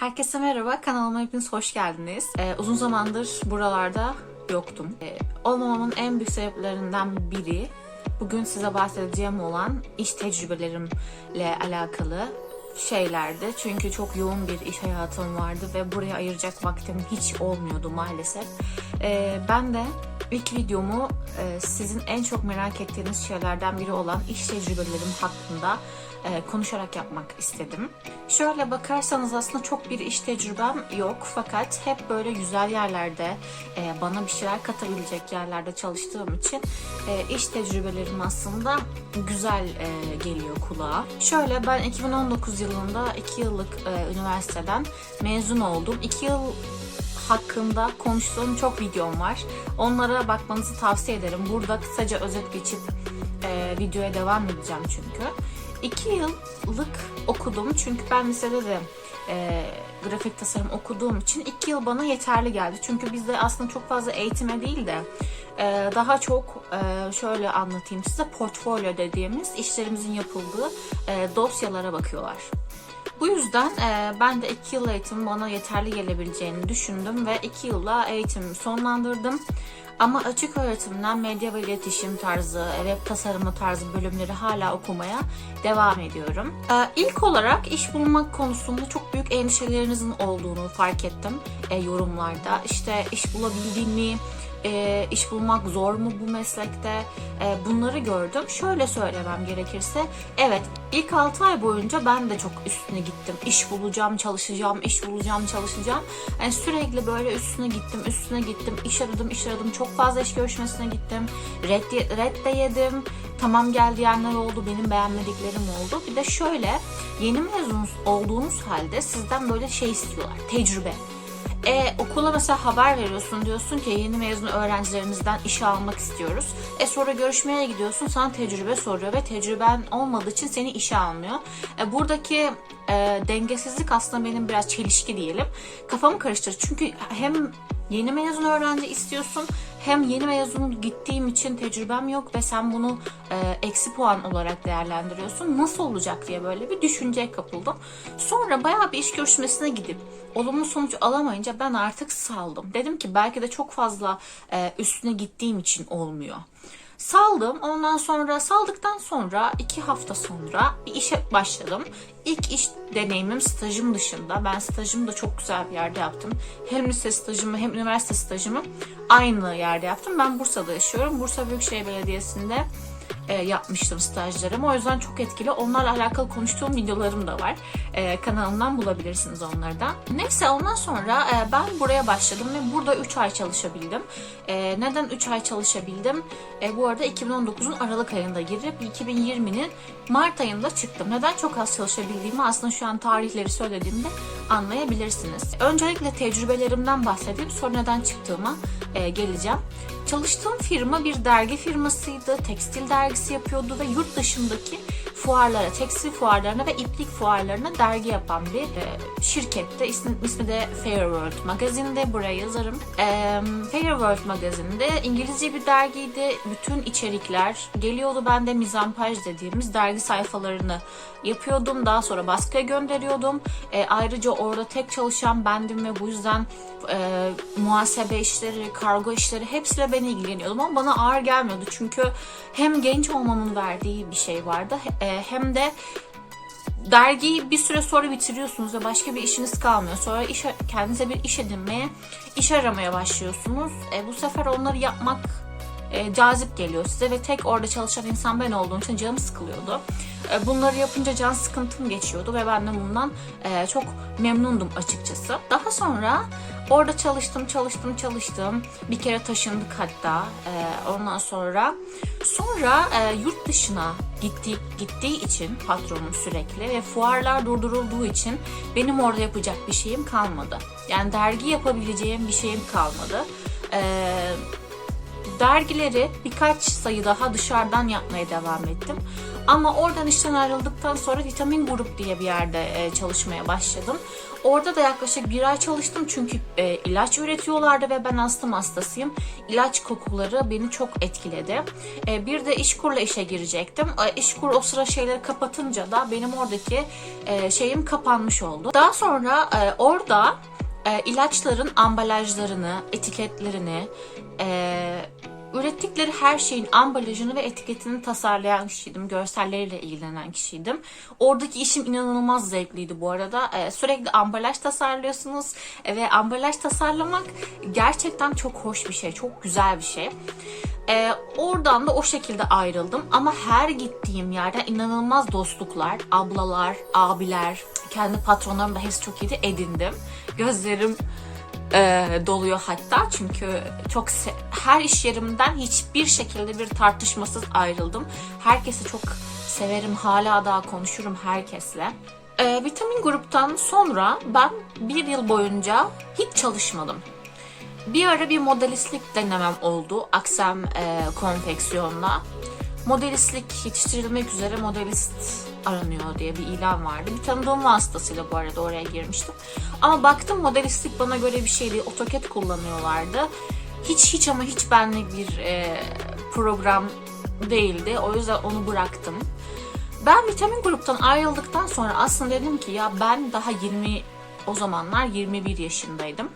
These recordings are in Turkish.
Herkese merhaba, kanalıma hepiniz hoş geldiniz. Ee, uzun zamandır buralarda yoktum. Ee, olmamamın en büyük sebeplerinden biri bugün size bahsedeceğim olan iş tecrübelerimle alakalı şeylerdi. Çünkü çok yoğun bir iş hayatım vardı ve buraya ayıracak vaktim hiç olmuyordu maalesef. Ee, ben de ilk videomu e, sizin en çok merak ettiğiniz şeylerden biri olan iş tecrübelerim hakkında e, konuşarak yapmak istedim. Şöyle bakarsanız aslında çok bir iş tecrübem yok fakat hep böyle güzel yerlerde e, bana bir şeyler katabilecek yerlerde çalıştığım için iş tecrübelerim aslında güzel geliyor kulağa. Şöyle ben 2019 yılında 2 yıllık üniversiteden mezun oldum. 2 yıl hakkında konuştuğum çok videom var. Onlara bakmanızı tavsiye ederim. Burada kısaca özet geçip e, videoya devam edeceğim çünkü. İki yıllık okudum çünkü ben lisede de e, grafik tasarım okuduğum için iki yıl bana yeterli geldi. Çünkü bizde aslında çok fazla eğitime değil de e, daha çok e, şöyle anlatayım size portfolyo dediğimiz işlerimizin yapıldığı e, dosyalara bakıyorlar. Bu yüzden e, ben de 2 yıl eğitim bana yeterli gelebileceğini düşündüm ve 2 yılla eğitimimi sonlandırdım. Ama açık öğretimden medya ve iletişim tarzı, web tasarımı tarzı bölümleri hala okumaya devam ediyorum. E, ilk olarak iş bulmak konusunda çok büyük endişelerinizin olduğunu fark ettim e, yorumlarda. İşte iş bulabildiğin mi? E, iş bulmak zor mu bu meslekte E, bunları gördüm. Şöyle söylemem gerekirse evet ilk 6 ay boyunca ben de çok üstüne gittim. İş bulacağım, çalışacağım, iş bulacağım, çalışacağım. Yani sürekli böyle üstüne gittim, üstüne gittim. iş aradım, iş aradım. Çok fazla iş görüşmesine gittim. Red, red de yedim. Tamam gel diyenler oldu, benim beğenmediklerim oldu. Bir de şöyle yeni mezun olduğunuz halde sizden böyle şey istiyorlar. Tecrübe. E, okula mesela haber veriyorsun diyorsun ki yeni mezun öğrencilerimizden işe almak istiyoruz. E sonra görüşmeye gidiyorsun sana tecrübe soruyor ve tecrüben olmadığı için seni işe almıyor. E, buradaki e, dengesizlik aslında benim biraz çelişki diyelim. Kafamı karıştırır çünkü hem yeni mezun öğrenci istiyorsun hem yeni mezun gittiğim için tecrübem yok ve sen bunu e, eksi puan olarak değerlendiriyorsun. Nasıl olacak diye böyle bir düşünceye kapıldım. Sonra bayağı bir iş görüşmesine gidip olumlu sonuç alamayınca ben artık saldım. Dedim ki belki de çok fazla e, üstüne gittiğim için olmuyor. Saldım. Ondan sonra saldıktan sonra iki hafta sonra bir işe başladım. İlk iş deneyimim stajım dışında. Ben stajımı da çok güzel bir yerde yaptım. Hem lise stajımı hem üniversite stajımı aynı yerde yaptım. Ben Bursa'da yaşıyorum. Bursa Büyükşehir Belediyesi'nde e, yapmıştım stajlarımı. O yüzden çok etkili. Onlarla alakalı konuştuğum videolarım da var. E, kanalımdan bulabilirsiniz onları da. Neyse ondan sonra e, ben buraya başladım ve burada 3 ay çalışabildim. E, neden 3 ay çalışabildim? E, bu arada 2019'un Aralık ayında girip 2020'nin Mart ayında çıktım. Neden çok az çalışabildiğimi aslında şu an tarihleri söylediğimde anlayabilirsiniz. Öncelikle tecrübelerimden bahsedeyim. Sonra neden çıktığıma e, geleceğim. Çalıştığım firma bir dergi firmasıydı. Tekstil dergisi yapıyordu ve yurt dışındaki fuarlara, tekstil fuarlarına ve iplik fuarlarına dergi yapan bir e, şirkette. İsmi, ismi de Fair World Magazine'de. Buraya yazarım. E, Fair World Magazine'de İngilizce bir dergiydi. Bütün içerikler geliyordu. Ben de mizampaj dediğimiz dergi sayfalarını yapıyordum. Daha sonra baskıya gönderiyordum. E, ayrıca orada tek çalışan bendim ve bu yüzden e, muhasebe işleri, kargo işleri hepsiyle ben ilgileniyordum ama bana ağır gelmiyordu. Çünkü hem genç olmamın verdiği bir şey vardı e, hem de dergiyi bir süre sonra bitiriyorsunuz ve başka bir işiniz kalmıyor. Sonra iş, kendinize bir iş edinmeye, iş aramaya başlıyorsunuz. E, bu sefer onları yapmak e, cazip geliyor size ve tek orada çalışan insan ben olduğum için canım sıkılıyordu. E, bunları yapınca can sıkıntım geçiyordu ve ben de bundan e, çok memnundum açıkçası. Daha sonra orada çalıştım, çalıştım, çalıştım. Bir kere taşındık hatta. E, ondan sonra sonra e, yurt dışına gittiği, gittiği için patronum sürekli ve fuarlar durdurulduğu için benim orada yapacak bir şeyim kalmadı. Yani dergi yapabileceğim bir şeyim kalmadı. Eee dergileri birkaç sayı daha dışarıdan yapmaya devam ettim. Ama oradan işten ayrıldıktan sonra Vitamin Grup diye bir yerde e, çalışmaya başladım. Orada da yaklaşık bir ay çalıştım çünkü e, ilaç üretiyorlardı ve ben astım hastasıyım. İlaç kokuları beni çok etkiledi. E, bir de İşkur'la işe girecektim. İşkur o sıra şeyleri kapatınca da benim oradaki şeyim kapanmış oldu. Daha sonra orada ilaçların ambalajlarını, etiketlerini, ürettikleri her şeyin ambalajını ve etiketini tasarlayan kişiydim. Görselleriyle ilgilenen kişiydim. Oradaki işim inanılmaz zevkliydi bu arada. E, sürekli ambalaj tasarlıyorsunuz e, ve ambalaj tasarlamak gerçekten çok hoş bir şey, çok güzel bir şey. E, oradan da o şekilde ayrıldım ama her gittiğim yerde inanılmaz dostluklar, ablalar, abiler, kendi patronlarım da hepsi çok iyiydi edindim. Gözlerim e, doluyor hatta çünkü çok her iş yerimden hiçbir şekilde bir tartışmasız ayrıldım. Herkesi çok severim, hala daha konuşurum herkesle. E, vitamin gruptan sonra ben bir yıl boyunca hiç çalışmadım. Bir ara bir modelistlik denemem oldu Aksem e, konfeksiyonla. Modelistlik yetiştirilmek üzere modelist aranıyor diye bir ilan vardı. Bir tanıdığım vasıtasıyla bu arada oraya girmiştim. Ama baktım modelistlik bana göre bir şey değil. AutoCAD kullanıyorlardı. Hiç hiç ama hiç benlik bir e, program değildi. O yüzden onu bıraktım. Ben vitamin gruptan ayrıldıktan sonra aslında dedim ki ya ben daha 20 o zamanlar 21 yaşındaydım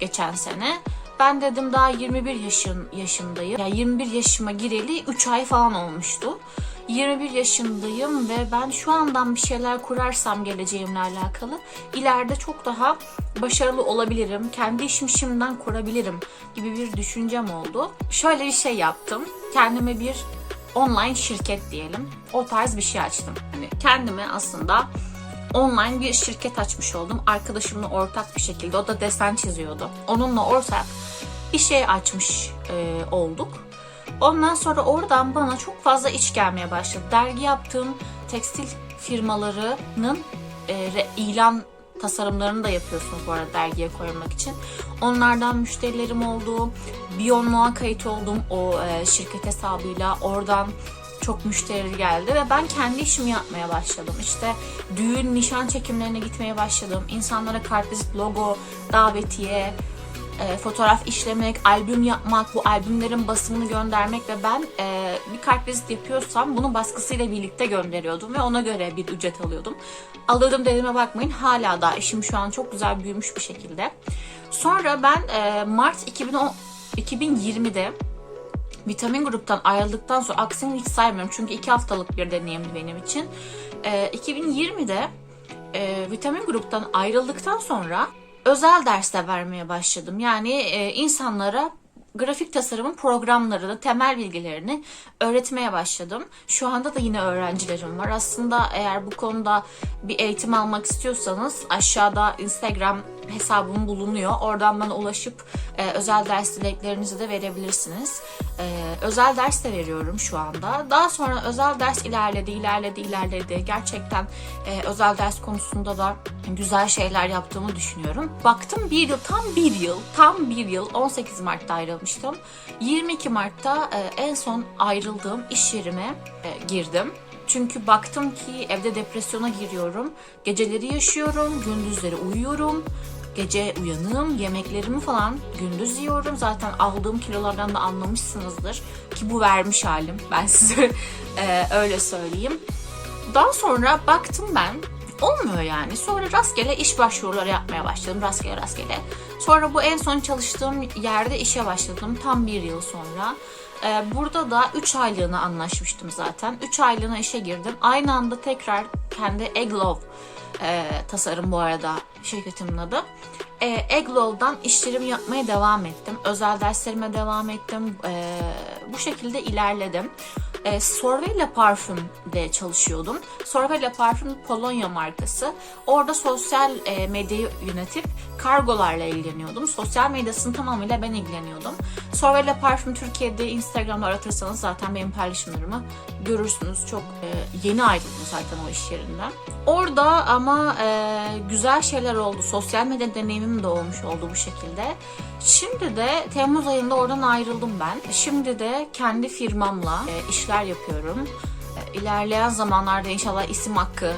geçen sene. Ben dedim daha 21 yaşın yaşındayım. Yani 21 yaşıma gireli 3 ay falan olmuştu. 21 yaşındayım ve ben şu andan bir şeyler kurarsam geleceğimle alakalı ileride çok daha başarılı olabilirim. Kendi işimi şimdiden kurabilirim gibi bir düşüncem oldu. Şöyle bir şey yaptım. Kendime bir online şirket diyelim. O tarz bir şey açtım. Hani kendime aslında online bir şirket açmış oldum. Arkadaşımla ortak bir şekilde. O da desen çiziyordu. Onunla ortak bir şey açmış e, olduk. Ondan sonra oradan bana çok fazla iş gelmeye başladı. Dergi yaptığım tekstil firmalarının e, ilan tasarımlarını da yapıyorsunuz bu arada dergiye koymak için. Onlardan müşterilerim oldu. Biyonluğa kayıt oldum o e, şirket hesabıyla. Oradan çok müşteri geldi ve ben kendi işimi yapmaya başladım. İşte düğün, nişan çekimlerine gitmeye başladım. İnsanlara kartvizit, logo, davetiye, e, fotoğraf işlemek, albüm yapmak, bu albümlerin basımını göndermek ve ben e, bir kartvizit yapıyorsam bunu baskısıyla birlikte gönderiyordum ve ona göre bir ücret alıyordum. Alıyordum dediğime bakmayın hala da işim şu an çok güzel büyümüş bir şekilde. Sonra ben e, Mart 2010, 2020'de vitamin gruptan ayrıldıktan sonra aksini hiç saymıyorum çünkü iki haftalık bir deneyimdi benim için. Ee, 2020'de e, vitamin gruptan ayrıldıktan sonra özel dersler vermeye başladım. Yani e, insanlara grafik tasarımın programlarını, temel bilgilerini öğretmeye başladım. Şu anda da yine öğrencilerim var. Aslında eğer bu konuda bir eğitim almak istiyorsanız aşağıda Instagram hesabım bulunuyor. Oradan bana ulaşıp e, özel ders dileklerinizi de verebilirsiniz. E, özel ders de veriyorum şu anda. Daha sonra özel ders ilerledi, ilerledi, ilerledi. Gerçekten e, özel ders konusunda da güzel şeyler yaptığımı düşünüyorum. Baktım bir yıl, tam bir yıl, tam bir yıl 18 Mart'ta ayrılmıştım. 22 Mart'ta e, en son ayrıldığım iş yerime e, girdim. Çünkü baktım ki evde depresyona giriyorum. Geceleri yaşıyorum, gündüzleri uyuyorum. Gece uyanığım, yemeklerimi falan gündüz yiyorum. Zaten aldığım kilolardan da anlamışsınızdır. Ki bu vermiş halim. Ben size e, öyle söyleyeyim. Daha sonra baktım ben olmuyor yani. Sonra rastgele iş başvuruları yapmaya başladım. Rastgele rastgele. Sonra bu en son çalıştığım yerde işe başladım. Tam bir yıl sonra. Ee, burada da 3 aylığına anlaşmıştım zaten. 3 aylığına işe girdim. Aynı anda tekrar kendi Eglove e, tasarım bu arada şirketimin adı. E, Eglov'dan işlerimi yapmaya devam ettim. Özel derslerime devam ettim. E, bu şekilde ilerledim. E, Sorvella Parfüm'de çalışıyordum. Sorvella Parfüm Polonya markası. Orada sosyal e, medyayı yönetip kargolarla ilgileniyordum. Sosyal medyasını tamamıyla ben ilgileniyordum. Sorvella Parfüm Türkiye'de Instagram'da aratırsanız zaten benim paylaşımlarımı görürsünüz. Çok e, yeni ayrıldım zaten o iş yerinden. Orada ama e, güzel şeyler oldu. Sosyal medya deneyimim de olmuş oldu bu şekilde. Şimdi de Temmuz ayında oradan ayrıldım ben. Şimdi de kendi firmamla e, işler yapıyorum. E, ilerleyen zamanlarda inşallah isim hakkı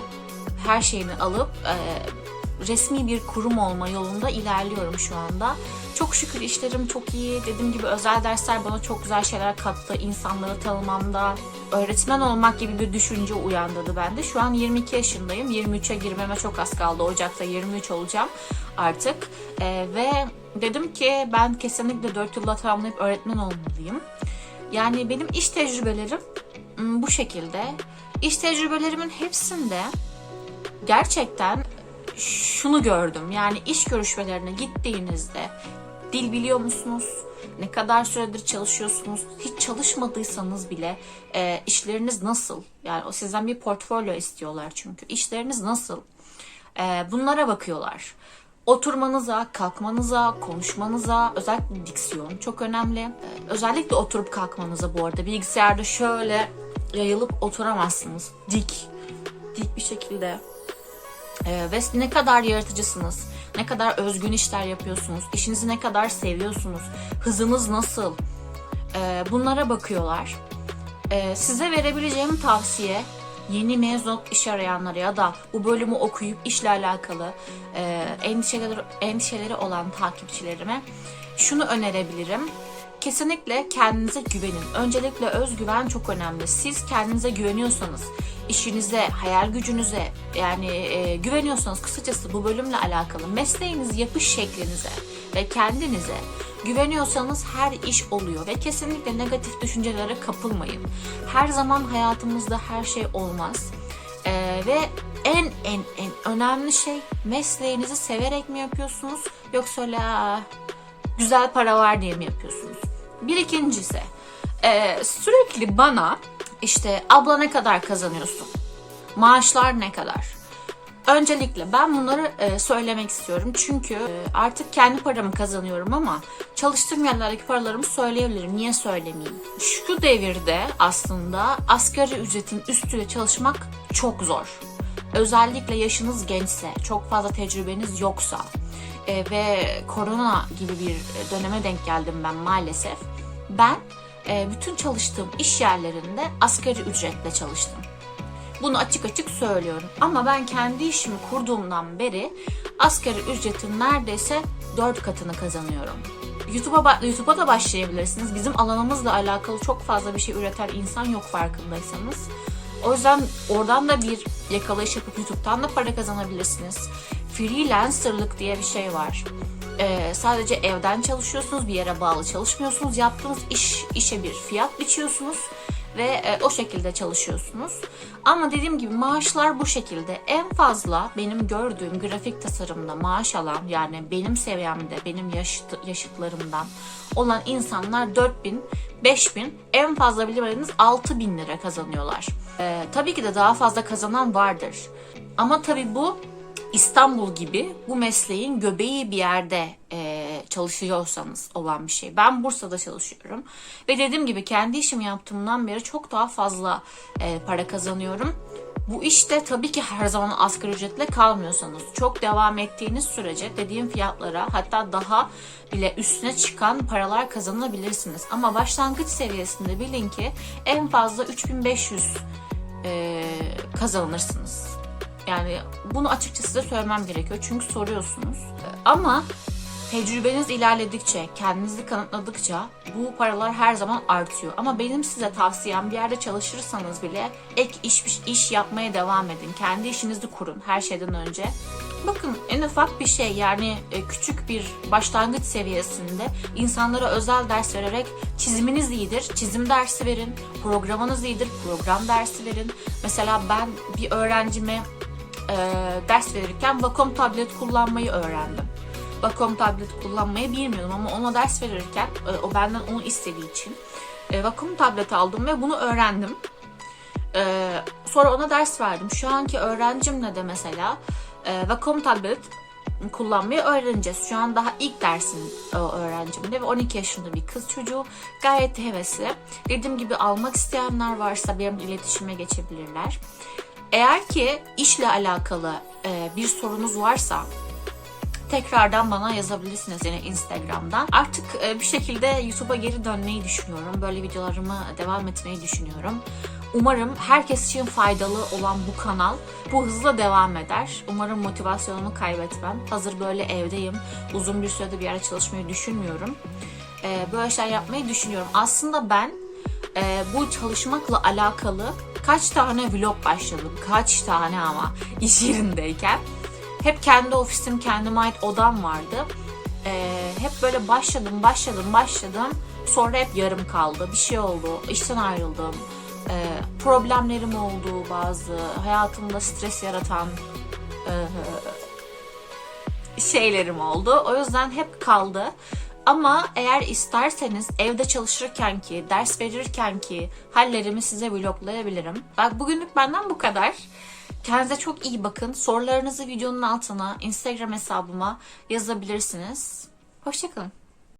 her şeyini alıp e, resmi bir kurum olma yolunda ilerliyorum şu anda. Çok şükür işlerim çok iyi. Dediğim gibi özel dersler bana çok güzel şeyler kattı. İnsanları tanımamda, öğretmen olmak gibi bir düşünce uyandırdı bende. Şu an 22 yaşındayım. 23'e girmeme çok az kaldı. Ocak'ta 23 olacağım artık. Ee, ve dedim ki ben kesinlikle 4 yılda tamamlayıp öğretmen olmalıyım. Yani benim iş tecrübelerim bu şekilde. İş tecrübelerimin hepsinde gerçekten şunu gördüm. Yani iş görüşmelerine gittiğinizde dil biliyor musunuz? Ne kadar süredir çalışıyorsunuz? Hiç çalışmadıysanız bile e, işleriniz nasıl? Yani o sizden bir portfolyo istiyorlar çünkü. İşleriniz nasıl? E, bunlara bakıyorlar. Oturmanıza, kalkmanıza, konuşmanıza, özellikle diksiyon çok önemli. E, özellikle oturup kalkmanıza bu arada. Bilgisayarda şöyle yayılıp oturamazsınız. Dik, dik bir şekilde ee, ve ne kadar yaratıcısınız, ne kadar özgün işler yapıyorsunuz, işinizi ne kadar seviyorsunuz, hızınız nasıl, Ee, bunlara bakıyorlar. Ee, size verebileceğim tavsiye yeni mezun iş arayanlara ya da bu bölümü okuyup işle alakalı e, endişeleri, endişeleri olan takipçilerime şunu önerebilirim. Kesinlikle kendinize güvenin. Öncelikle özgüven çok önemli. Siz kendinize güveniyorsanız, işinize, hayal gücünüze yani e, güveniyorsanız kısacası bu bölümle alakalı mesleğiniz yapış şeklinize ve kendinize güveniyorsanız her iş oluyor ve kesinlikle negatif düşüncelere kapılmayın. Her zaman hayatımızda her şey olmaz. Ee, ve en en en önemli şey mesleğinizi severek mi yapıyorsunuz yoksa "Aa, güzel para var diye mi yapıyorsunuz? Bir ikincisi e, sürekli bana işte abla ne kadar kazanıyorsun? Maaşlar ne kadar? Öncelikle ben bunları e, söylemek istiyorum. Çünkü e, artık kendi paramı kazanıyorum ama çalıştığım yerlerdeki paralarımı söyleyebilirim. Niye söylemeyeyim? Şu devirde aslında asgari ücretin üstüyle çalışmak çok zor. Özellikle yaşınız gençse, çok fazla tecrübeniz yoksa e, ve korona gibi bir döneme denk geldim ben maalesef. Ben e, bütün çalıştığım iş yerlerinde asgari ücretle çalıştım. Bunu açık açık söylüyorum. Ama ben kendi işimi kurduğumdan beri asgari ücretin neredeyse 4 katını kazanıyorum. YouTube'a YouTube'a da başlayabilirsiniz. Bizim alanımızla alakalı çok fazla bir şey üreten insan yok farkındaysanız. O yüzden oradan da bir yakalayış yapıp YouTube'dan da para kazanabilirsiniz. Freelancerlık diye bir şey var. Ee, sadece evden çalışıyorsunuz, bir yere bağlı çalışmıyorsunuz. Yaptığınız iş işe bir fiyat biçiyorsunuz ve e, o şekilde çalışıyorsunuz. Ama dediğim gibi maaşlar bu şekilde. En fazla benim gördüğüm grafik tasarımda maaş alan yani benim seviyemde, benim yaşıt, yaşıtlarımdan olan insanlar 4000, 5000, en fazla bilemediniz 6000 lira kazanıyorlar. Ee, tabii ki de daha fazla kazanan vardır. Ama tabii bu İstanbul gibi bu mesleğin göbeği bir yerde e, çalışıyorsanız olan bir şey. Ben Bursa'da çalışıyorum ve dediğim gibi kendi işimi yaptığımdan beri çok daha fazla e, para kazanıyorum. Bu işte tabii ki her zaman asgari ücretle kalmıyorsanız çok devam ettiğiniz sürece dediğim fiyatlara hatta daha bile üstüne çıkan paralar kazanabilirsiniz. Ama başlangıç seviyesinde bilin ki en fazla 3500 e, kazanırsınız. Yani bunu açıkça size söylemem gerekiyor çünkü soruyorsunuz. Ama tecrübeniz ilerledikçe, kendinizi kanıtladıkça bu paralar her zaman artıyor. Ama benim size tavsiyem bir yerde çalışırsanız bile ek iş, iş yapmaya devam edin. Kendi işinizi kurun her şeyden önce. Bakın en ufak bir şey yani e, küçük bir başlangıç seviyesinde insanlara özel ders vererek çiziminiz iyidir, çizim dersi verin, programınız iyidir, program dersi verin. Mesela ben bir öğrencime e, ders verirken Wacom tablet kullanmayı öğrendim. Wacom tablet kullanmayı bilmiyordum ama ona ders verirken e, o benden onu istediği için e, Wacom tablet aldım ve bunu öğrendim. E, sonra ona ders verdim. Şu anki öğrencimle de mesela e, Wacom tablet kullanmayı öğreneceğiz. Şu an daha ilk dersin e, öğrencimde ve 12 yaşında bir kız çocuğu. Gayet hevesli. Dediğim gibi almak isteyenler varsa benimle iletişime geçebilirler. Eğer ki işle alakalı e, bir sorunuz varsa tekrardan bana yazabilirsiniz yine Instagram'dan. Artık e, bir şekilde YouTube'a geri dönmeyi düşünüyorum. Böyle videolarımı devam etmeyi düşünüyorum. Umarım herkes için faydalı olan bu kanal bu hızla devam eder. Umarım motivasyonumu kaybetmem. Hazır böyle evdeyim. Uzun bir sürede bir yerde çalışmayı düşünmüyorum. E, böyle şeyler yapmayı düşünüyorum. Aslında ben e, bu çalışmakla alakalı kaç tane vlog başladım. Kaç tane ama iş yerindeyken. Hep kendi ofisim, kendime ait odam vardı. Ee, hep böyle başladım, başladım, başladım. Sonra hep yarım kaldı. Bir şey oldu. işten ayrıldım. Ee, problemlerim oldu bazı. Hayatımda stres yaratan e, şeylerim oldu. O yüzden hep kaldı. Ama eğer isterseniz evde çalışırken ki, ders verirken ki hallerimi size vloglayabilirim. Bak bugünlük benden bu kadar. Kendinize çok iyi bakın. Sorularınızı videonun altına Instagram hesabıma yazabilirsiniz. Hoşçakalın.